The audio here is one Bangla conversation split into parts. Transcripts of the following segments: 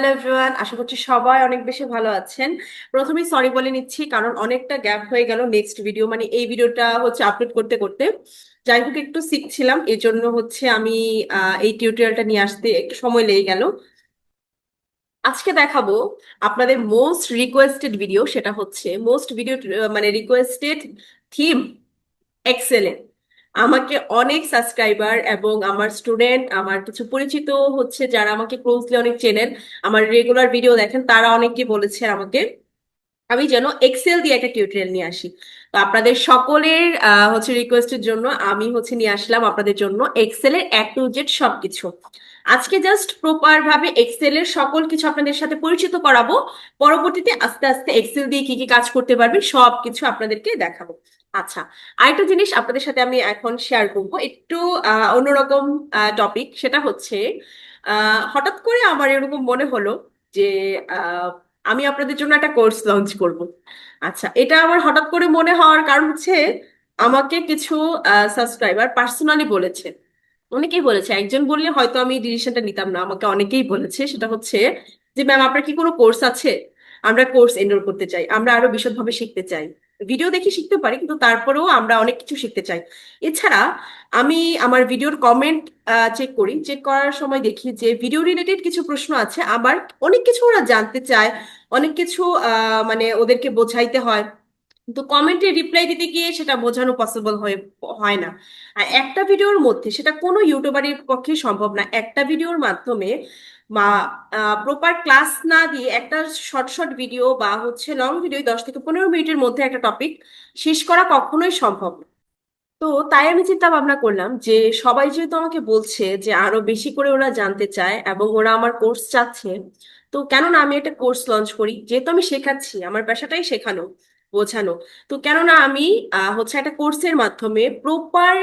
হ্যালো এভরিওয়ান, আশা করছি সবাই অনেক বেশি ভালো আছেন। প্রথমেই সরি বলে নিচ্ছি, কারণ অনেকটা গ্যাপ হয়ে গেল নেক্সট ভিডিও মানে এই ভিডিওটা হচ্ছে আপলোড করতে করতে। যাই হোক, একটু শিখছিলাম এই জন্য হচ্ছে আমি এই টিউটোরিয়ালটা নিয়ে আসতে একটু সময় লেগে গেল। আজকে দেখাবো আপনাদের মোস্ট রিকোয়েস্টেড ভিডিও সেটা হচ্ছে মোস্ট ভিডিও মানে রিকোয়েস্টেড থিম এক্সেলেন্ট আমাকে অনেক সাবস্ক্রাইবার এবং আমার স্টুডেন্ট আমার কিছু পরিচিত হচ্ছে যারা আমাকে ক্লোজলি অনেক চেনেন, আমার রেগুলার ভিডিও দেখেন, তারা অনেকে বলেছে আমাকে, আমি যেন এক্সেল দিয়ে একটা টিউটোরিয়াল নিয়ে আসি। তো আপনাদের সকলের হচ্ছে রিকোয়েস্টের জন্য আমি হচ্ছে নিয়ে আসলাম আপনাদের জন্য এক্সেলের এক টু জেড সবকিছু। আজকে জাস্ট প্রপার ভাবে এক্সেলের সকল কিছু আপনাদের সাথে পরিচিত করাবো। পরবর্তীতে আস্তে আস্তে এক্সেল দিয়ে কি কি কাজ করতে পারবেন সব কিছু আপনাদেরকে দেখাবো। আচ্ছা আরেকটা জিনিস আপনাদের সাথে আমি এখন শেয়ার করব। একটু অন্যরকম টপিক সেটা হচ্ছে হঠাৎ করে আমার এরকম মনে হলো যে আমি আপনাদের জন্য একটা কোর্স লঞ্চ করব। আচ্ছা এটা আমার হঠাৎ করে মনে হওয়ার কারণ হচ্ছে আমাকে কিছু সাবস্ক্রাইবার পার্সোনালি বলেছে। অনেকেই বলেছে, একজন বললে হয়তো আমি ডিসিশনটা নিতাম না, আমাকে অনেকেই বলেছে, সেটা হচ্ছে যে ম্যাম আপনার কি কোনো কোর্স আছে? আমরা কোর্স এনরোল করতে চাই, আমরা আরও বিশদভাবে শিখতে চাই। ভিডিও দেখে শিখতে পারি, কিন্তু তারপরেও আমরা অনেক কিছু শিখতে চাই। এছাড়া আমি আমার ভিডিওর কমেন্ট চেক করি চেক করার সময় দেখি যে ভিডিও রিলেটেড কিছু প্রশ্ন আছে আবার অনেক কিছু ওরা জানতে চায়, অনেক কিছু মানে ওদেরকে বোঝাইতে হয়। কিন্তু কমেন্টে রিপ্লাই দিতে গিয়ে সেটা বোঝানো পসিবল হয়ে, হয় না। আর একটা ভিডিওর মধ্যে, সেটা কোনো ইউটিউবারের পক্ষে সম্ভব না। একটা ভিডিওর মাধ্যমে বা প্রপার ক্লাস না দিয়ে একটা শর্ট শর্ট ভিডিও বা হচ্ছে লং ভিডিও দশ থেকে পনেরো মিনিটের মধ্যে একটা টপিক শেষ করা কখনোই সম্ভব না। তো তাই আমি চিন্তা ভাবনা করলাম যে সবাই যেহেতু আমাকে বলছে যে আরও বেশি করে ওরা জানতে চায় এবং ওরা আমার কোর্স চাচ্ছে, তো কেন না আমি একটা কোর্স লঞ্চ করি। যেহেতু আমি শেখাচ্ছি, আমার পেশাটাই শেখানো বোঝানো। তো কেননা আমি হচ্ছে একটা কোর্সের মাধ্যমে প্রপার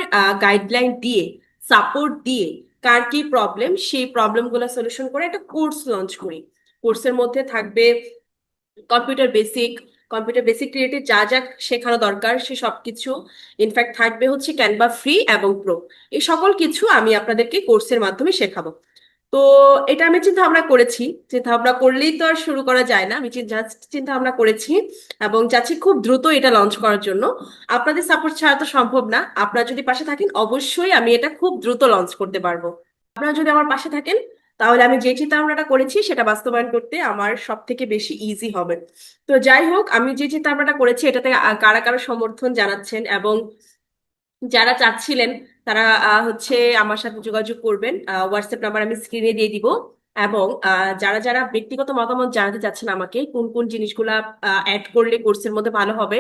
গাইডলাইন দিয়ে সাপোর্ট দিয়ে কার কি প্রবলেম সেই প্রবলেমগুলো সলিউশন করে একটা কোর্স লঞ্চ করি। কোর্সের মধ্যে থাকবে computer basic computer basic related যা যা শেখানো দরকার, সে সব কিছু ইনফ্যাক্ট থাকবে হচ্ছে ক্যানভা ফ্রি এবং প্রো এই সকল কিছু আমি আপনাদেরকে কোর্সের মাধ্যমে শেখাবো। তো এটা আমি চিন্তা ভাবনা করেছি। চিন্তা ভাবনা করলেই তো আর শুরু করা যায় না। আমি চিন্তা ভাবনা করেছি এবং চাচ্ছি খুব দ্রুত এটা লঞ্চ করার জন্য। আপনাদের সাপোর্ট ছাড়া তো সম্ভব না। আপনারা যদি পাশে থাকেন, অবশ্যই আমি এটা খুব দ্রুত লঞ্চ করতে পারব। আপনারা যদি আমার পাশে থাকেন, তাহলে আমি যে চিন্তা ভাবনাটা করেছি, সেটা বাস্তবায়ন করতে আমার সব থেকে বেশি ইজি হবে। তো যাই হোক, আমি যে চিন্তা ভাবনাটা করেছি, এটাতে কারা কারা সমর্থন জানাচ্ছেন এবং যারা চাচ্ছিলেন তারা হচ্ছে আমার সাথে যোগাযোগ করবেন। হোয়াটসঅ্যাপ নাম্বার আমি স্ক্রিনে দিয়ে দিব এবং যারা যারা ব্যক্তিগত মতামত জানাতে চাচ্ছেন আমাকে, কোন কোন জিনিসগুলা অ্যাড করলে কোর্সের মধ্যে ভালো হবে,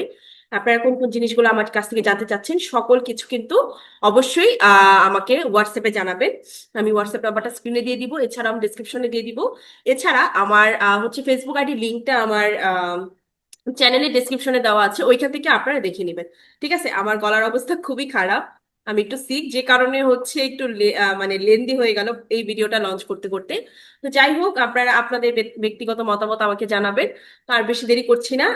আপনারা কোন কোন জিনিসগুলো আমার কাছ থেকে জানতে চাচ্ছেন, সকল কিছু কিন্তু অবশ্যই আমাকে হোয়াটসঅ্যাপে জানাবেন। আমি হোয়াটসঅ্যাপ নাম্বারটা স্ক্রিনে দিয়ে দিব এছাড়া আমি ডিসক্রিপশনে দিয়ে দিব। এছাড়া আমার হচ্ছে ফেসবুক আইডি লিঙ্কটা আমার চ্যানেলের ডেসক্রিপশনে দেওয়া আছে, ওইখান থেকে আপনারা দেখে নেবেন। ঠিক আছে? আমার গলার অবস্থা খুবই খারাপ। আমি একটু সিক যে কারণে হচ্ছে একটু মানে লেন্দি হয়ে গেল এই ভিডিওটা লঞ্চ করতে করতে। তো যাই হোক, আপনারা, আপনাদের ব্যক্তিগত মতামত আমাকে জানাবেন। আর বেশি দেরি করছি না।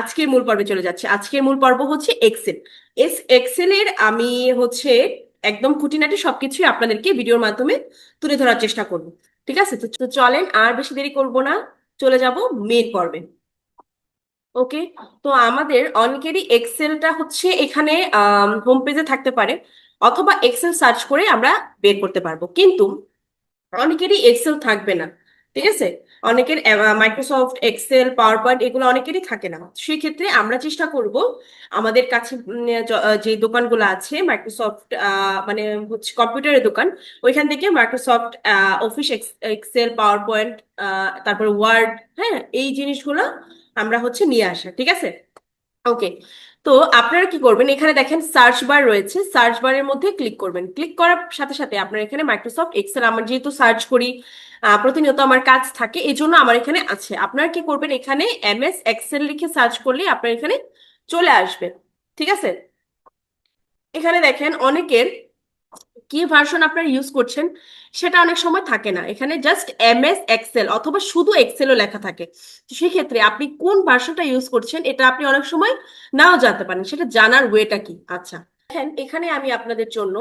আজকের মূল পর্বে চলে যাচ্ছে। আজকের মূল পর্ব হচ্ছে এক্সেল এস এক্সেলের আমি হচ্ছে একদম খুঁটিনাটি সবকিছুই আপনাদেরকে ভিডিওর মাধ্যমে তুলে ধরার চেষ্টা করব। ঠিক আছে? তো তো চলেন, আর বেশি দেরি করব না। চলে যাব মেন পর্বে। ওকে? তো আমাদের অনেকেরই এক্সেলটা হচ্ছে এখানে হোম পেজে থাকতে পারে, অথবা এক্সেল সার্চ করে আমরা বের করতে পারব। কিন্তু অনেকেরই এক্সেল থাকবে না, ঠিক আছে? অনেকের মাইক্রোসফট এক্সেল পাওয়ার পয়েন্ট এগুলো অনেকেরই থাকে না। সেক্ষেত্রে আমরা চেষ্টা করব আমাদের কাছে যে দোকানগুলো আছে মাইক্রোসফট মানে হচ্ছে কম্পিউটারের দোকান, ওইখান থেকে Microsoft office Excel PowerPoint তারপর ওয়ার্ড হ্যাঁ এই জিনিসগুলো আমরা হচ্ছে নিয়ে আসা, ঠিক আছে? ওকে তো আপনারা কি করবেন? এখানে দেখেন সার্চ বার রয়েছে সার্চ বারের মধ্যে ক্লিক করবেন। ক্লিক করার সাথে সাথে আপনার এখানে মাইক্রোসফট এক্সেল আমার যেহেতু সার্চ করি প্রতিনিয়ত আমার কাজ থাকে এই জন্য আমার এখানে আছে। আপনারা কি করবেন? এখানে এমএস এক্সেল লিখে সার্চ করলে আপনার এখানে চলে আসবে, ঠিক আছে? এখানে দেখেন অনেকের কি ভার্সন আপনারা ইউজ করছেন, সেটা অনেক সময় থাকে না। এখানে জাস্ট এমএস এক্সেল অথবা শুধু এক্সেলও লেখা থাকে। তো সেক্ষেত্রে আপনি কোন ভার্সনটা ইউজ করছেন, এটা আপনি অনেক সময় নাও জানতে পারেন, সেটা জানার ওয়েটা কি? আচ্ছা দেখেন, এখানে আমি আপনাদের জন্য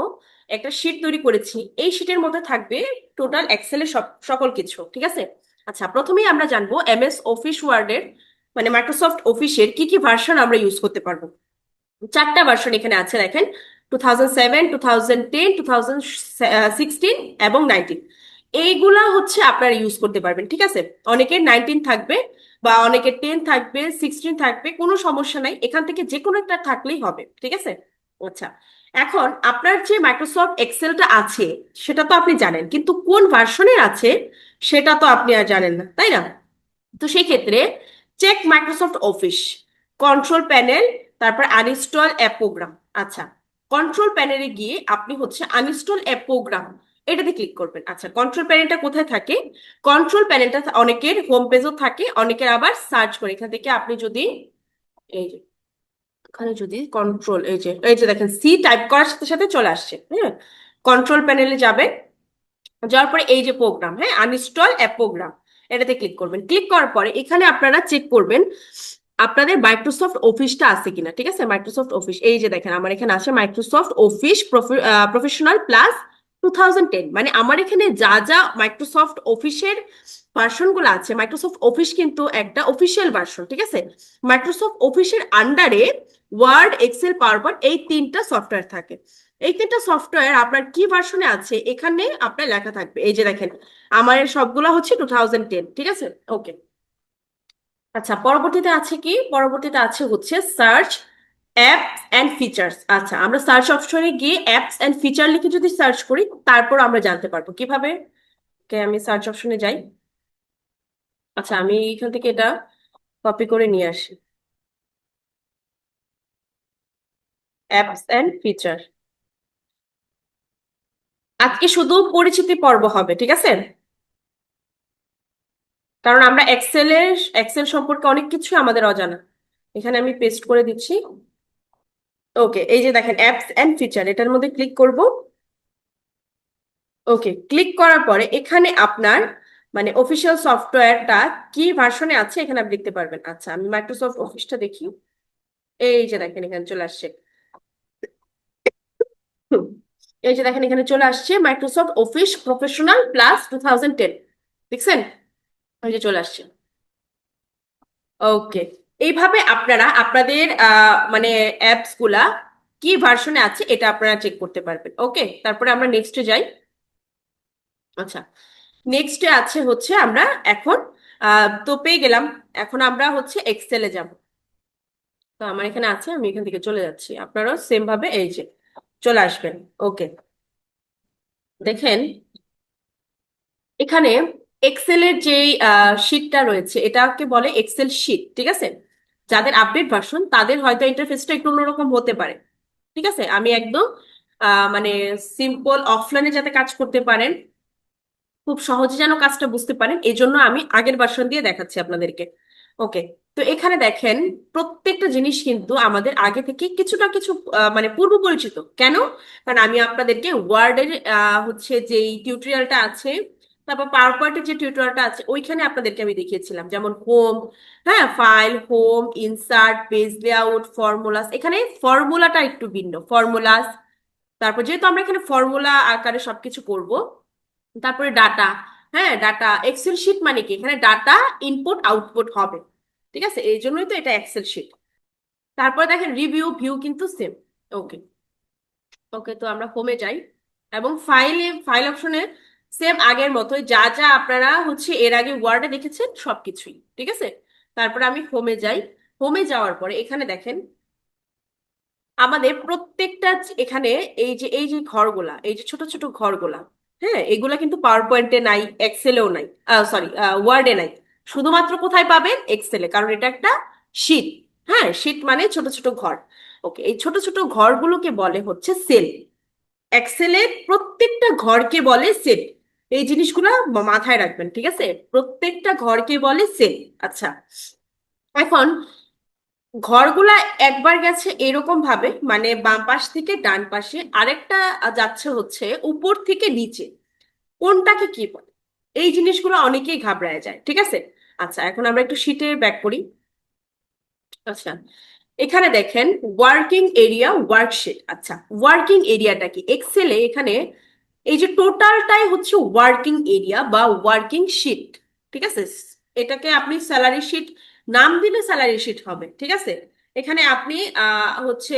একটা শিট তৈরি করেছি। এই শিটের মধ্যে থাকবে টোটাল এক্সেলের সকল কিছু, ঠিক আছে? আচ্ছা প্রথমেই আমরা জানব এমএস অফিস ওয়ার্ডের মানে মাইক্রোসফট অফিসের কি কি ভার্সন আমরা ইউজ করতে পারব। চারটা ভার্সন এখানে আছে, দেখেন। Two thousand seven two thousand ten two thousand sixteen এবং নাইনটিন এইগুলা হচ্ছে আপনারা ইউজ করতে পারবেন, ঠিক আছে? অনেকের নাইনটিন থাকবে বা অনেকের টেন থাকবে সিক্সটিন থাকবে, কোনো সমস্যা নাই। এখান থেকে যে কোনো একটা থাকলেই হবে, ঠিক আছে? আচ্ছা এখন আপনার যে মাইক্রোসফট এক্সেলটা আছে, সেটা তো আপনি জানেন, কিন্তু কোন ভার্সনের আছে, সেটা তো আপনি আর জানেন না, তাই না? তো সেই ক্ষেত্রে check Microsoft office control panel তারপর আনইনস্টল অ্যাপ প্রোগ্রাম আচ্ছা। কন্ট্রোল প্যানেলে গিয়ে আপনি হচ্ছে আনইনস্টল অ্যাপ প্রোগ্রাম এটাতে ক্লিক করবেন। আচ্ছা কন্ট্রোল প্যানেলটা কোথায় থাকে? কন্ট্রোল প্যানেলটা অনেকের হোম পেজও থাকে, অনেকের আবার সার্চ করে। এখান থেকে আপনি যদি এই যে, এখানে যদি কন্ট্রোল এই যে এই যে দেখেন সি টাইপ করার সাথে সাথে চলে আসছে হ্যাঁ? কন্ট্রোল প্যানেলে যাবেন যাওয়ার পরে এই যে প্রোগ্রাম হ্যাঁ? আনইনস্টল অ্যাপ প্রোগ্রাম এটাতে ক্লিক করবেন। ক্লিক করার পরে এখানে আপনারা চেক করবেন আপনাদের মাইক্রোসফট অফিসটা আছে কিনা, ঠিক আছে? মাইক্রোসফট অফিস এই যে দেখেন, আমার এখানে আছে Microsoft office professional plus two মানে আমার এখানে যা যা মাইক্রোসফট অফিসের ভার্সনগুলো আছে মাইক্রোসফট অফিস কিন্তু একটা অফিসিয়াল ভার্সন ঠিক আছে? মাইক্রোসফট অফিসের আন্ডারে ওয়ার্ড এক্সেল পাওয়ার এই তিনটা সফটওয়্যার থাকে। এই তিনটা সফটওয়্যার আপনার কি ভার্সনে আছে, এখানে আপনার লেখা থাকবে। এই যে দেখেন, আমার সবগুলো হচ্ছে টু ঠিক আছে? ওকে আচ্ছা পরবর্তীতে আছে কি? পরবর্তীতে আছে হচ্ছে সার্চ অ্যাপস অ্যান্ড ফিচার্স আচ্ছা আমরা সার্চ অপশনে গিয়ে অ্যাপস অ্যান্ড ফিচার লিখে যদি সার্চ করি, তারপর আমরা জানতে পারব। কীভাবে? ওকে আমি সার্চ অপশনে যাই। আচ্ছা আমি এখান থেকে এটা কপি করে নিয়ে আসি। অ্যাপস অ্যান্ড ফিচার আজকে শুধু পরিচিতি পর্ব হবে, ঠিক আছে? কারণ আমরা এক্সেলের এক্সেল সম্পর্কে অনেক কিছু আমাদের অজানা। এখানে আমি পেস্ট করে দিচ্ছি। ওকে এই যে দেখেন অ্যাপস অ্যান্ড ফিচার এটার মধ্যে ক্লিক করব। ওকে ক্লিক করার পরে এখানে আপনার মানে অফিসিয়াল সফটওয়্যারটা কি ভার্সনে আছে এখানে আপনি দেখতে পারবেন। আচ্ছা আমি মাইক্রোসফট অফিসটা দেখি। এই যে দেখেন, এখানে চলে আসছে। এই যে দেখেন, এখানে চলে আসছে Microsoft office professional plus two thousand ten দেখছেন? এই যে চলে আসছে। ওকে এইভাবে আপনারা, আপনাদের মানে অ্যাপসগুলা কি ভার্সনে আছে এটা আপনারা চেক করতে পারবেন। ওকে তারপরে আমরা নেক্সটে যাই। আচ্ছা। নেক্সটে আছে হচ্ছে আমরা এখন তো পেয়ে গেলাম। এখন আমরা হচ্ছে এক্সেলে যাব। তো আমার এখানে আছে, আমি এখান থেকে চলে যাচ্ছি। আপনারাও সেম ভাবে এই যে চলে আসবেন। ওকে দেখেন, এখানে এক্সেলের যে শিটটা রয়েছে, এটাকে বলে এক্সেল শিট ঠিক আছে? যাদের আপডেট ভার্সন তাদের হয়তো ইন্টারফেসটা একটু অন্যরকম হতে পারে, ঠিক আছে? আমি একদম মানে সিম্পল অফলাইনে যাতে কাজ করতে পারেন, খুব সহজে যেন কাজটা বুঝতে পারেন এই জন্য আমি আগের ভার্সন দিয়ে দেখাচ্ছি আপনাদেরকে ওকে তো এখানে দেখেন, প্রত্যেকটা জিনিস কিন্তু আমাদের আগে থেকে কিছুটা কিছু মানে পূর্ব পরিচিত। কেন? কারণ আমি আপনাদেরকে ওয়ার্ডের হচ্ছে যেই টিউটোরিয়ালটা আছে তারপর পাওয়ার পয়েন্টের যে টিউটোরিয়ালটা আছে, ওইখানে আপনাদেরকে আমি দেখিয়েছিলাম। যেমন হোম হ্যাঁ file home insert page layout formulas এখানে ফর্মুলাটা একটু ভিন্ন। ফর্মুলাস তারপর যেহেতু আমরা এখানে ফর্মুলা আকারে সবকিছু করব, তারপরে ডাটা হ্যাঁ ডাটা এক্সেল শিট মানে কি? এখানে ডাটা ইনপুট আউটপুট হবে। ঠিক আছে? এই জন্যই তো এটা এক্সেল শিট তারপরে দেখেন রিভিউ ভিউ কিন্তু সেম ওকে ওকে তো আমরা হোমে যাই। এবং ফাইলে ফাইল অপশনে সেম আগের মতোই, যা যা আপনারা হচ্ছে এর আগে ওয়ার্ডে দেখেছেন, সবকিছুই, ঠিক আছে? তারপরে আমি হোমে যাই। হোমে যাওয়ার পরে এখানে দেখেন, আমাদের প্রত্যেকটা এখানে এই যে এই যে ঘরগুলা, এই যে ছোট ছোট ঘরগুলা হ্যাঁ এগুলা কিন্তু পাওয়ার পয়েন্টে নাই এক্সেলেও নাই সরি ওয়ার্ডে নাই। শুধুমাত্র কোথায় পাবেন? এক্সেলে কারণ এটা একটা শীট হ্যাঁ শীট মানে ছোট ছোট ঘর। ওকে এই ছোট ছোট ঘরগুলোকে বলে হচ্ছে সেল এক্সেলের প্রত্যেকটা ঘরকে বলে সেল এই জিনিসগুলো মাথায় রাখবেন, ঠিক আছে? প্রত্যেকটা ঘরকে বলে সেল আচ্ছা এখন ঘরগুলা একবার গেছে এরকম ভাবে মানে বাম পাশ থেকে ডান পাশে, আরেকটা যাচ্ছে হচ্ছে উপর থেকে নিচে। কোনটাকে কি বলে? এই জিনিসগুলো অনেকেই ঘাবড়ায় যায়, ঠিক আছে? আচ্ছা এখন আমরা একটু শীটে ব্যাক করি। আচ্ছা এখানে দেখেন ওয়ার্কিং এরিয়া ওয়ার্কশিট আচ্ছা ওয়ার্কিং এরিয়াটা কি? এক্সেলে এখানে এই যে টোটালটাই হচ্ছে ওয়ার্কিং এরিয়া বা ওয়ার্কিং শিট ঠিক আছে? এটাকে আপনি স্যালারি শিট নাম দিলে স্যালারি শিট হবে, ঠিক আছে? এখানে আপনি হচ্ছে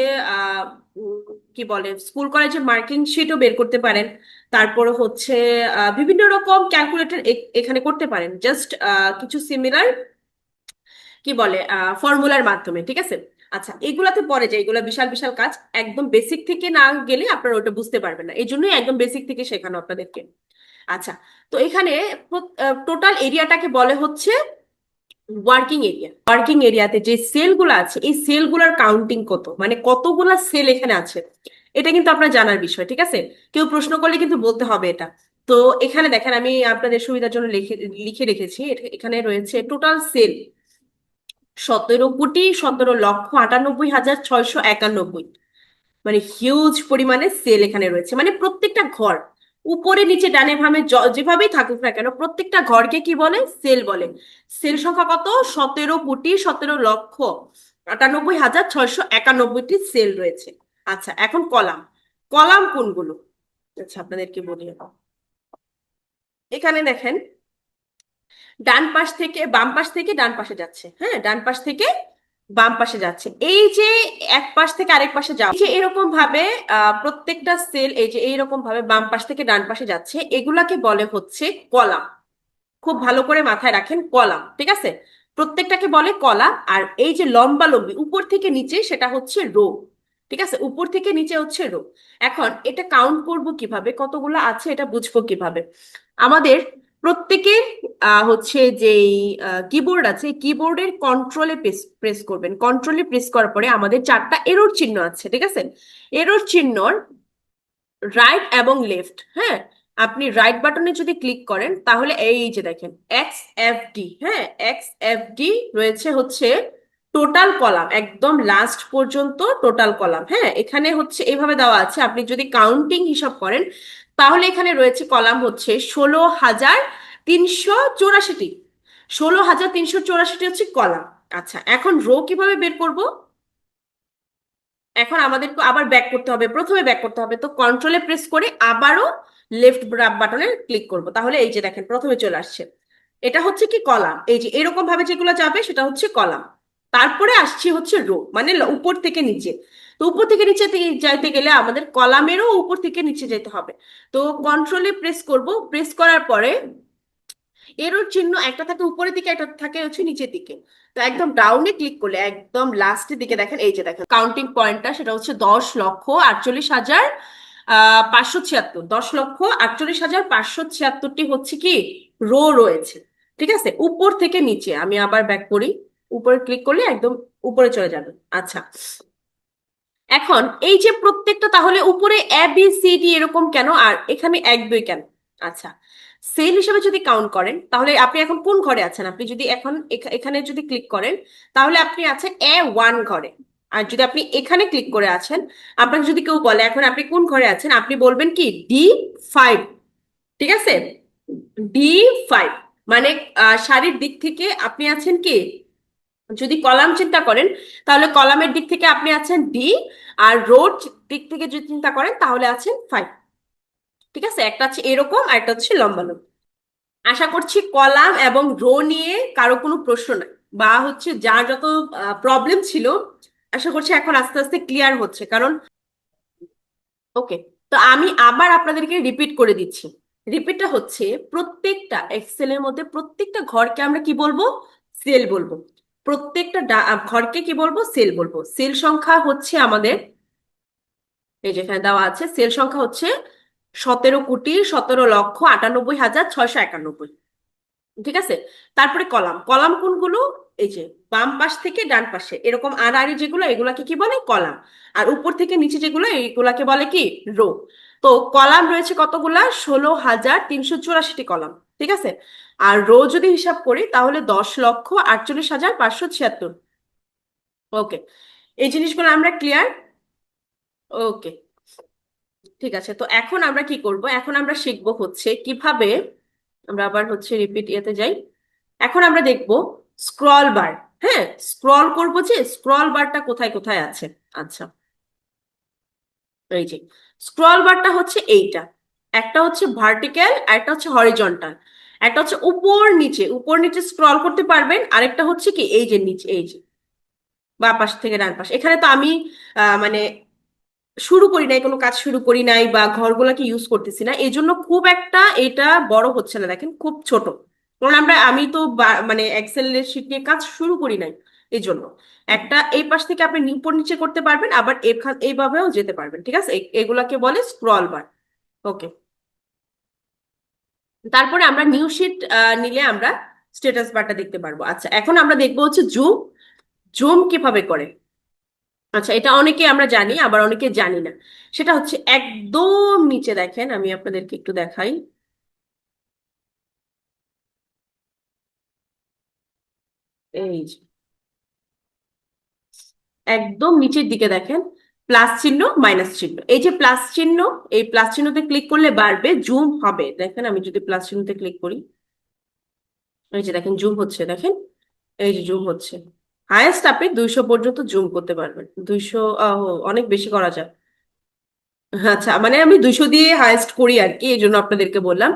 কি বলে স্কুল কলেজের মার্কিং শিটও বের করতে পারেন। তারপরে হচ্ছে বিভিন্ন রকম ক্যালকুলেটর এখানে করতে পারেন। জাস্ট কিছু সিমিলার কি বলে ফর্মুলার মাধ্যমে, ঠিক আছে? আচ্ছা এগুলাতে পরে যায় এগুলা বিশাল বিশাল কাজ। একদম বেসিক থেকে না গেলে আপনারা ওটা বুঝতে পারবেন না। এই জন্যই একদম বেসিক থেকে শেখানো আপনাদেরকে। আচ্ছা তো এখানে টোটাল এরিয়াটাকে বলে হচ্ছে ওয়ার্কিং এরিয়া ওয়ার্কিং এরিয়াতে যে সেলগুলো আছে, এই সেলগুলোর কাউন্টিং কত? মানে কতগুলা সেল এখানে আছে? এটা কিন্তু আপনার জানার বিষয়, ঠিক আছে? কেউ প্রশ্ন করলে কিন্তু বলতে হবে এটা। তো এখানে দেখেন, আমি আপনাদের সুবিধার জন্য লিখে লিখে রেখেছি। এখানে রয়েছে টোটাল সেল সতেরো কোটি সতেরো লক্ষ আটানব্বই হাজার ছয়শো একানব্বই। মানে হিউজ পরিমাণে সেল এখানে রয়েছে। মানে প্রত্যেকটা ঘর, উপরে নিচে ডানে ভামে যেভাবেই থাকুক না কেন, প্রত্যেকটা ঘরকে কি বলে? সেল বলে। সেল সংখ্যা কত? সতেরো কোটি সতেরো লক্ষ আটানব্বই হাজার ছয়শো একানব্বইটি সেল রয়েছে। আচ্ছা এখন কলাম। কলাম কোনগুলো? আচ্ছা আপনাদেরকে বলি। এখানে দেখেন ডান পাশ থেকে বাম পাশ থেকে ডান পাশে যাচ্ছে। হ্যাঁ ডান পাশ থেকে বাম পাশে যাচ্ছে। এই যে এক পাশ থেকে আরেক পাশে যাওয়া যে এরকম ভাবে প্রত্যেকটা সেল এই যে এইরকম ভাবে বাম পাশ থেকে ডান পাশে যাচ্ছে, এগুলাকে বলে হচ্ছে কলাম। খুব ভালো করে মাথায় রাখেন, কলাম, ঠিক আছে? প্রত্যেকটাকে বলে কলাম আর এই যে লম্বা লম্বি উপর থেকে নিচে সেটা হচ্ছে রো, ঠিক আছে? উপর থেকে নিচে হচ্ছে রো। এখন এটা কাউন্ট করব কীভাবে? কতগুলো আছে এটা বুঝব কীভাবে? আমাদের প্রত্যেকের হচ্ছে যে কিবোর্ড আছে কিবোর্ডের কন্ট্রোলে প্রেস করবেন। কন্ট্রোলে প্রেস করার পরে আমাদের চারটা এরর চিহ্ন আছে, ঠিক আছে? এরোর চিহ্নর রাইট এবং লেফট হ্যাঁ? আপনি রাইট বাটনে যদি ক্লিক করেন, তাহলে এই যে দেখেন এক্স এফ ডি হ্যাঁ? এক্স এফ ডি রয়েছে হচ্ছে টোটাল কলাম একদম লাস্ট পর্যন্ত টোটাল কলাম হ্যাঁ? এখানে হচ্ছে এইভাবে দেওয়া আছে। আপনি যদি কাউন্টিং হিসাব করেন তাহলে এখানে রয়েছে কলাম হচ্ছে ষোলো হাজার তিনশো চৌরাশিটি। ষোলো হাজার তিনশো চৌরাশিটি হচ্ছে কলাম। আচ্ছা এখন রো কীভাবে বের করব? এখন আমাদেরকে আবার ব্যাক করতে হবে, প্রথমে ব্যাক করতে হবে। তো কন্ট্রোলে প্রেস করে আবারও লেফট বাটনে ক্লিক করব। তাহলে এই যে দেখেন, প্রথমে চলে আসছে। এটা হচ্ছে কি কলাম? এই যে এরকম ভাবে যেগুলো যাবে সেটা হচ্ছে কলাম। তারপরে আসছে হচ্ছে রো মানে উপর থেকে নিচে। তো উপর থেকে নিচে যাইতে গেলে আমাদের কলামেরও উপর থেকে নিচে যেতে হবে। তো কন্ট্রোলে প্রেস করব। প্রেস করার পরে এরর চিহ্ন একটা থাকে উপরের দিকে, একটা থাকে হচ্ছে নিচের দিকে। তো একদম ডাউনে ক্লিক করলে একদম লাস্টের দিকে দেখেন, এই যে দেখেন কাউন্টিং পয়েন্টটা সেটা হচ্ছে দশ লক্ষ আটচল্লিশ হাজার পাঁচশো ছিয়াত্তর। দশ লক্ষ আটচল্লিশ হাজার পাঁচশো ছিয়াত্তরটি হচ্ছে কি? রো রয়েছে। ঠিক আছে? উপর থেকে নিচে। আমি আবার ব্যাক করি। উপরে ক্লিক করলে একদম উপরে চলে যাবে। আচ্ছা। এখন এই যে প্রত্যেকটা, তাহলে উপরে এ বি সি ডি এরকম কেন? আর এখানে এক, দুই কেন? আচ্ছা সেল হিসেবে যদি কাউন্ট করেন, তাহলে আপনি এখন কোন ঘরে আছেন? আপনি যদি এখন এখা- এখানে যদি ক্লিক করেন, তাহলে আপনি আছেন এ ওয়ান ঘরে। আর যদি আপনি এখানে ক্লিক করে আছেন, আপনাকে যদি কেউ বলে, এখন আপনি কোন ঘরে আছেন? আপনি বলবেন কি? ডি ফাইভ ঠিক আছে? ডি ফাইভ মানে সারির দিক থেকে আপনি আছেন কি? যদি কলাম চিন্তা করেন, তাহলে কলামের দিক থেকে আপনি আছেন ডি আর রোড দিক থেকে যদি চিন্তা করেন, তাহলে আছেন ফাইভ ঠিক আছে? একটা হচ্ছে এরকম আর একটা হচ্ছে লম্বা লম্বা আশা করছি কলাম এবং রো নিয়ে কারও কোনো প্রশ্ন নাই, বা হচ্ছে যার যত প্রবলেম ছিল, আশা করছি এখন আস্তে আস্তে ক্লিয়ার হচ্ছে। কারণ ওকে তো আমি আবার আপনাদেরকে রিপিট করে দিচ্ছি। রিপিটটা হচ্ছে প্রত্যেকটা এক্সেলের মধ্যে প্রত্যেকটা ঘরকে আমরা কি বলব? সেল বলব। প্রত্যেকটা ঘরকে কি বলব? সেল বলব। সেল সংখ্যা হচ্ছে আমাদের, এই যেখানে দেওয়া আছে, সেল সংখ্যা হচ্ছে সতেরো কোটি সতেরো লক্ষ আটানব্বই হাজার ছয়শো একানব্বই। ঠিক আছে? তারপরে কলাম। কলাম কোনগুলো? এই যে বাম পাশ থেকে ডান পাশে। এরকম আড়াআড়ি যেগুলো, এগুলাকে কি বলে? কলাম। আর উপর থেকে নিচে যেগুলো, এইগুলাকে বলে কি? রো। তো কলাম রয়েছে কতগুলা? ষোলো হাজার তিনশো চুরাশিটি কলাম। ঠিক আছে? আর রো যদি হিসাব করি, তাহলে দশ লক্ষ আটচল্লিশ হাজার পাঁচশো ছিয়াত্তর। ওকে, এই জিনিসগুলো আমরা ক্লিয়ার ওকে, ঠিক আছে। তো এখন আমরা কি করব? এখন আমরা শিখব হচ্ছে কীভাবে, আমরা আবার হচ্ছে রিপিট ইয়েতে যাই। এখন আমরা দেখব স্ক্রল বার হ্যাঁ? স্ক্রল করব যে স্ক্রল বারটা কোথায় কোথায় আছে? আচ্ছা এই যে স্ক্রল বারটা হচ্ছে এইটা। একটা হচ্ছে ভার্টিক্যাল আর একটা হচ্ছে হরিজন্টাল একটা হচ্ছে উপর নিচে উপর নিচে স্ক্রল করতে পারবেন, আরেকটা হচ্ছে কি, এই যে নিচে, এই যে, বা পাশ থেকে ডান পাশ। এখানে তো আমি মানে শুরু করি নাই, কোনো কাজ শুরু করি নাই বা ঘরগুলোকে ইউজ করতেছি না। এই জন্য খুব একটা এটা বড় হচ্ছে না, দেখেন, খুব ছোট। কারণ আমরা, আমি তো মানে এক্সেল শিট নিয়ে কাজ শুরু করি নাই এই জন্য একটা এই পাশ থেকে আপনি উপর নিচে করতে পারবেন, আবার এইভাবেও যেতে পারবেন, ঠিক আছে? এগুলাকে বলে স্ক্রল বার ওকে তারপরে আমরা নিউ শিট নিলে আমরা স্ট্যাটাস বারটা দেখতে পারব। আচ্ছা এখন আমরা দেখব হচ্ছে জুম জুম কীভাবে করে? আচ্ছা এটা অনেকে আমরা জানি, আবার অনেকে জানি না। সেটা হচ্ছে একদম নিচে দেখেন, আমি আপনাদেরকে একটু দেখাই। এই একদম নিচের দিকে দেখেন প্লাস চিহ্ন, মাইনাস চিহ্ন। এই যে প্লাস চিহ্ন, এই প্লাস চিহ্নতে ক্লিক করলে বাড়বে জুম হবে। দেখেন, আমি যদি প্লাস চিহ্নতে ক্লিক করি, এই যে দেখেন জুম হচ্ছে, দেখেন, এই যে জুম হচ্ছে। হায়েস্ট আপনি দুইশো পর্যন্ত জুম করতে পারবেন। দুইশো অনেক বেশি করা যায়। আচ্ছা মানে আমি দুইশো দিয়ে হায়েস্ট করি আর কি, এই জন্য আপনাদেরকে বললাম।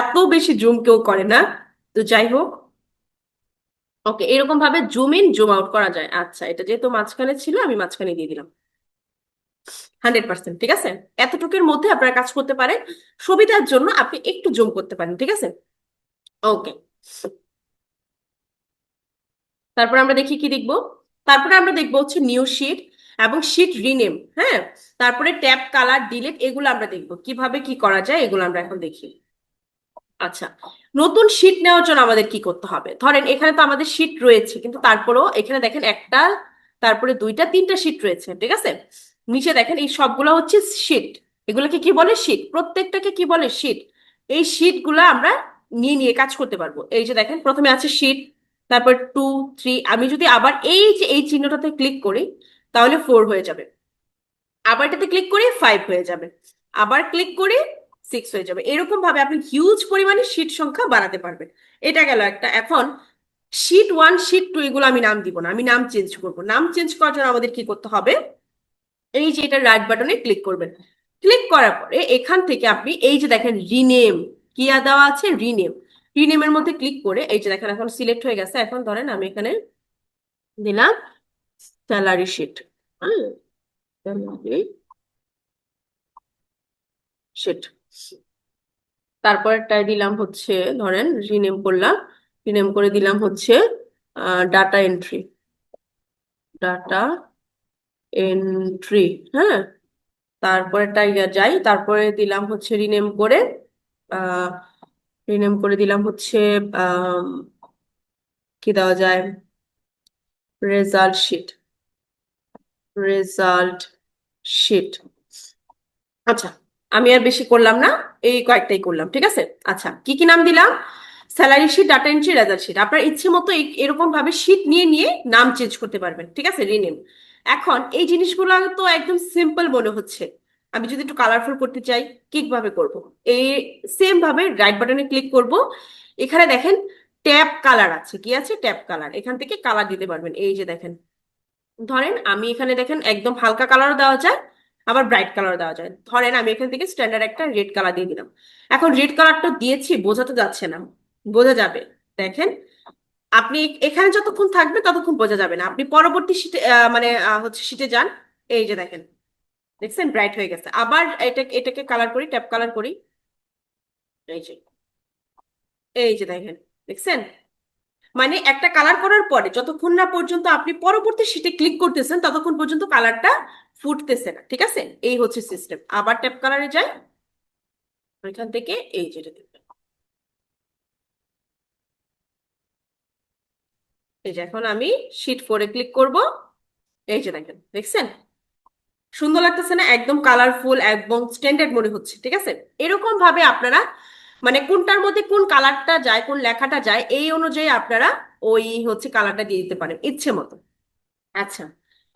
এত বেশি জুম কেউ করে না। তো যাই হোক ওকে এরকম ভাবে জুম ইন জুম আউট করা যায়। আচ্ছা এটা যেহেতু মাঝখানে ছিল, আমি মাঝখানে দিয়ে দিলাম। হান্ড্রেড পার্সেন্ট, ঠিক আছে? এতটুকুর মধ্যে আপনারা কাজ করতে পারেন। সুবিধার জন্য আপনি একটু জুম করতে পারেন, ঠিক আছে? ওকে। তারপর আমরা দেখি কি দেখব? তারপরে আমরা দেখব হচ্ছে নিউ শিট এবং শিট রিনেম হ্যাঁ? তারপরে ট্যাব কালার ডিলিট এগুলো আমরা দেখব। কীভাবে কি করা যায় এগুলো আমরা এখন দেখি। আচ্ছা নতুন শিট নেওয়ার জন্য আমাদের কি করতে হবে? ধরেন এখানে তো আমাদের শিট রয়েছে, কিন্তু তারপরেও এখানে দেখেন একটা, তারপরে দুইটা, তিনটা শিট রয়েছে, ঠিক আছে? নিচে দেখেন, এই সবগুলো হচ্ছে শিট এগুলোকে কি বলে? শিট প্রত্যেকটাকে কি বলে? শিট এই শিটগুলা আমরা নিয়ে নিয়ে কাজ করতে পারব। এই যে দেখেন, প্রথমে আছে শিট তারপর টু থ্রি আমি যদি আবার এই যে, এই চিহ্নটাতে ক্লিক করি, তাহলে ফোর হয়ে যাবে। আবার এটাতে ক্লিক করি ফাইভ হয়ে যাবে। আবার ক্লিক করি সিক্স হয়ে যাবে। এরকম ভাবে আপনি হিউজ পরিমাণে শিট সংখ্যা বাড়াতে পারবেন। এটা গেল একটা। এখন শিট ওয়ান শিট টু এগুলো আমি নাম দিব না। আমি নাম চেঞ্জ করব। নাম চেঞ্জ করার জন্য আমাদের কি করতে হবে? এই যে এটা রাইট বাটনে ক্লিক করবেন। ক্লিক করার পরে এখান থেকে আপনি এই যে দেখেন রিনেম কি দেওয়া আছে? রিনেম রিনেমের মধ্যে ক্লিক করে এই যে দেখেন এখন সিলেক্ট হয়ে গেছে। এখন ধরেন আমি এখানে দিলাম স্যালারি শিট শিট তারপরটায় দিলাম হচ্ছে, ধরেন রিনেম করলাম। রিনেম করে দিলাম হচ্ছে ডাটা এন্ট্রি ডাটা এন্ট্রি হ্যাঁ? তারপরেটা ইয়া যাই, তারপরে দিলাম হচ্ছে রিনেম করে রিনেম করে দিলাম হচ্ছে কি দেওয়া যায়? রেজাল্ট শিট রেজাল্ট শিট আচ্ছা আমি আর বেশি করলাম না, এই কয়েকটাই করলাম, ঠিক আছে? আচ্ছা কি কি নাম দিলাম? Salary sheet data entry result sheet আপনার ইচ্ছে মতো এরকম ভাবে শিট নিয়ে নিয়ে নাম চেঞ্জ করতে পারবেন, ঠিক আছে? রিনেম এখন এই জিনিসগুলো তো একদম সিম্পল মনে হচ্ছে। আমি যদি একটু কালারফুল করতে চাই কীভাবে করব। এই সেম ভাবে রাইট বাটনে ক্লিক করব। এখানে দেখেন ট্যাব কালার আছে। কি আছে? ট্যাব কালার এখান থেকে কালার দিতে পারবেন। এই যে দেখেন। ধরেন আমি এখানে দেখেন একদম হালকা কালারও দেওয়া যায়, আবার ব্রাইট কালার দেওয়া যায়। ধরেন আমি এখান থেকে স্ট্যান্ডার্ড একটা রেড কালার দিয়ে দিলাম। এখন রেড কালারটা দিয়েছি, বোঝাতে যাচ্ছে না। বোঝা যাবে। দেখেন আপনি এখানে যতক্ষণ থাকবে ততক্ষণ বোঝা যাবে না। আপনি পরবর্তী শীটে মানে হচ্ছে শীটে যান, এই যে দেখেন, দেখছেন? ব্রাইট হয়ে গেছে। আবার এটা এটাকে কালার করি ট্যাপ কালার করি। এই যে এই যে দেখেন, দেখছেন? মানে একটা কালার করার পরে যতক্ষণ না পর্যন্ত আপনি পরবর্তী শীটে ক্লিক করতেছেন, ততক্ষণ পর্যন্ত কালারটা ফুটতেছে না, ঠিক আছে? এই হচ্ছে সিস্টেম আবার ট্যাপ কালারে যাই, ওইখান থেকে এই যেটা দেখবেন এই যে এখন আমি শীট ফোরে ক্লিক করব। এই যে দেখেন, দেখছেন? সুন্দর লাগতেছে না? একদম কালারফুল একদম স্ট্যান্ডার্ড মনে হচ্ছে, ঠিক আছে? এরকম ভাবে আপনারা মানে কোনটার মধ্যে কোন কালারটা যায়, কোন লেখাটা যায়, এই অনুযায়ী আপনারা ওই হচ্ছে কালারটা দিয়ে দিতে পারেন, ইচ্ছে মতো। আচ্ছা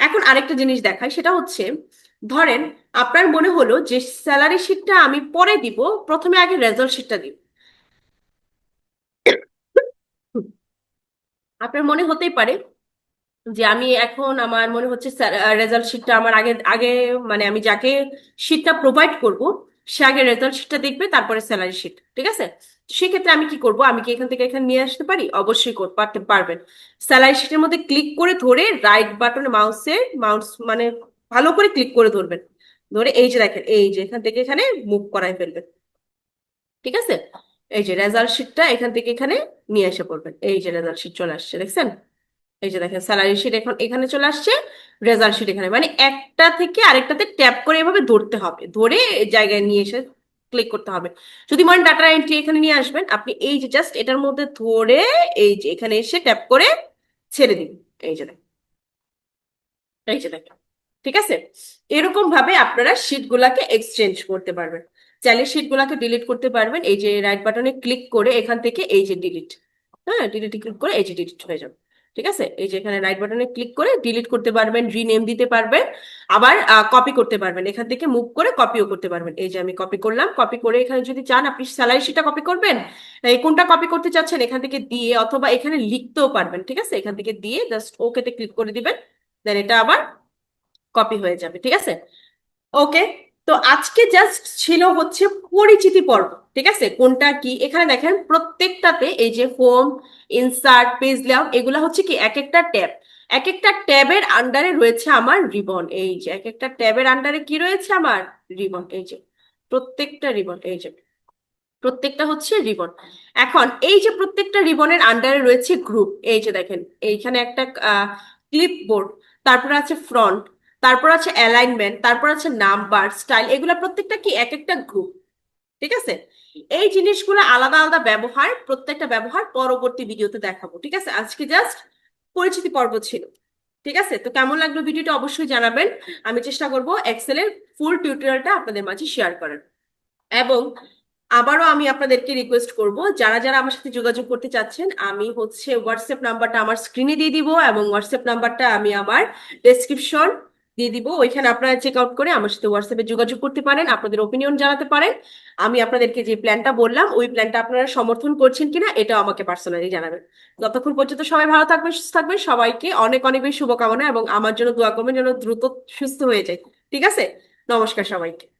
এখন আরেকটা জিনিস দেখাই, সেটা হচ্ছে, ধরেন আপনার মনে হলো যে স্যালারি শিটটা আমি পরে দিব, প্রথমে আগে রেজাল্ট শিটটা দিব। আপনার মনে হতেই পারে যে আমি এখন আমার মনে হচ্ছে রেজাল্ট শিটটা আমার আগে আগে মানে আমি যাকে শিটটা প্রোভাইড করব, সে আগে রেজাল্ট শিটটা দেখবে, তারপরে স্যালারি শিট ঠিক আছে? সেক্ষেত্রে আমি কি করব? আমি কি এখান থেকে এখানে নিয়ে আসতে পারি? অবশ্যই কর, পারতে পারবেন। স্যালারি শিটের মধ্যে ক্লিক করে ধরে রাইট বাটনে মাউসের মাউস মানে ভালো করে ক্লিক করে ধরবেন। ধরে এই যে দেখেন, এই যে এখান থেকে এখানে মুভ করাই ফেলবেন। ঠিক আছে? এই যে রেজাল্ট শিটটা এখান থেকে এখানে নিয়ে এসে পড়বেন। এই যে রেজাল্ট শিট চলে আসছে, দেখছেন? এই যে দেখেন স্যালারি শিট এখন এখানে চলে আসছে রেজাল্ট শিট এখানে। মানে একটা থেকে আরেকটাতে ট্যাপ করে এভাবে ধরতে হবে। ধরে জায়গায় নিয়ে এসে ক্লিক করতে হবে। যদি মনে ডাটা এন্ট্রি এখানে নিয়ে আসবেন, আপনি এই যে জাস্ট এটার মধ্যে ধরে এই যে এখানে এসে ট্যাপ করে ছেড়ে দিন। এই যে দেখেন। এই যে দেখেন। ঠিক আছে? এরকম ভাবে আপনারা শিট গুলাকে এক্সচেঞ্জ করতে পারবেন। চাইলে শিট গুলাকে ডিলিট করতে পারবেন। এই যে রাইট বাটনে ক্লিক করে এখান থেকে এই যে ডিলিট হ্যাঁ ডিলিট ক্লিক করে এই যে ডিলিট হয়ে যাবে। ঠিক আছে? এই যে এখানে রাইট বাটনে ক্লিক করে ডিলিট করতে পারবেন রিনেম দিতে পারবেন, আবার কপি করতে পারবেন। এখান থেকে মুভ করে কপিও করতে পারবেন। এই যে আমি কপি করলাম কপি করে এখানে যদি চান, আপনি স্যালারি শিটটা কপি করবেন। কোনটা কপি করতে চাচ্ছেন, এখান থেকে দিয়ে অথবা এখানে লিখতেও পারবেন। ঠিক আছে? এখান থেকে দিয়ে জাস্ট ওকেতে ক্লিক করে দিবেন। দেন এটা আবার কপি হয়ে যাবে। ঠিক আছে? ওকে তো আজকে জাস্ট ছিল হচ্ছে পরিচিতি পর্ব, ঠিক আছে? কোনটা কি? এখানে দেখেন প্রত্যেকটাতে এই যে হোম ইনসার্ট পেজ লেআউট এগুলা হচ্ছে কি এক একটা ট্যাব এক একটা ট্যাবের আন্ডারে রয়েছে আমার রিবন এই যে এক একটা ট্যাবের আন্ডারে কি রয়েছে আমার রিবন এই যে প্রত্যেকটা রিবন এই যে প্রত্যেকটা হচ্ছে রিবন এখন এই যে প্রত্যেকটা রিবনের আন্ডারে রয়েছে গ্রুপ এই যে দেখেন, এইখানে একটা ক্লিপবোর্ড তারপরে আছে ফ্রন্ট তারপর আছে অ্যালাইনমেন্ট তারপর আছে নাম্বার স্টাইল এগুলো প্রত্যেকটা কি এক একটা গ্রুপ ঠিক আছে? এই জিনিসগুলো আলাদা আলাদা ব্যবহার, প্রত্যেকটা ব্যবহার পরবর্তী ভিডিওতে দেখাবো, ঠিক আছে? আজকে জাস্ট পরিচিতি পর্ব ছিল, ঠিক আছে? তো কেমন লাগল ভিডিওটা অবশ্যই জানাবেন। আমি চেষ্টা করব এক্সেলের ফুল টিউটোরিয়ালটা আপনাদের মাঝে শেয়ার করার। এবং আবারও আমি আপনাদেরকে রিকোয়েস্ট করব, যারা যারা আমার সাথে যোগাযোগ করতে চাচ্ছেন, আমি হচ্ছে হোয়াটসঅ্যাপ নাম্বারটা আমার স্ক্রিনে দিয়ে দিব এবং হোয়াটসঅ্যাপ নাম্বারটা আমি আমার ডেসক্রিপশন দিয়ে দিব। ওইখানে আপনারা চেক আউট করে আমার সাথে হোয়াটসঅ্যাপে যোগাযোগ করতে পারেন, আপনাদের ওপিনিয়ন জানাতে পারেন। আমি আপনাদেরকে যে প্ল্যানটা বললাম, ওই প্ল্যানটা আপনারা সমর্থন করছেন কিনা, এটাও আমাকে পার্সোনালি জানাবেন। যতক্ষণ পর্যন্ত সবাই ভালো থাকবেন, সুস্থ থাকবেন। সবাইকে অনেক অনেক বেশি শুভকামনা এবং আমার জন্য দোয়া করবেন যেন দ্রুত সুস্থ হয়ে যায়। ঠিক আছে? নমস্কার সবাইকে।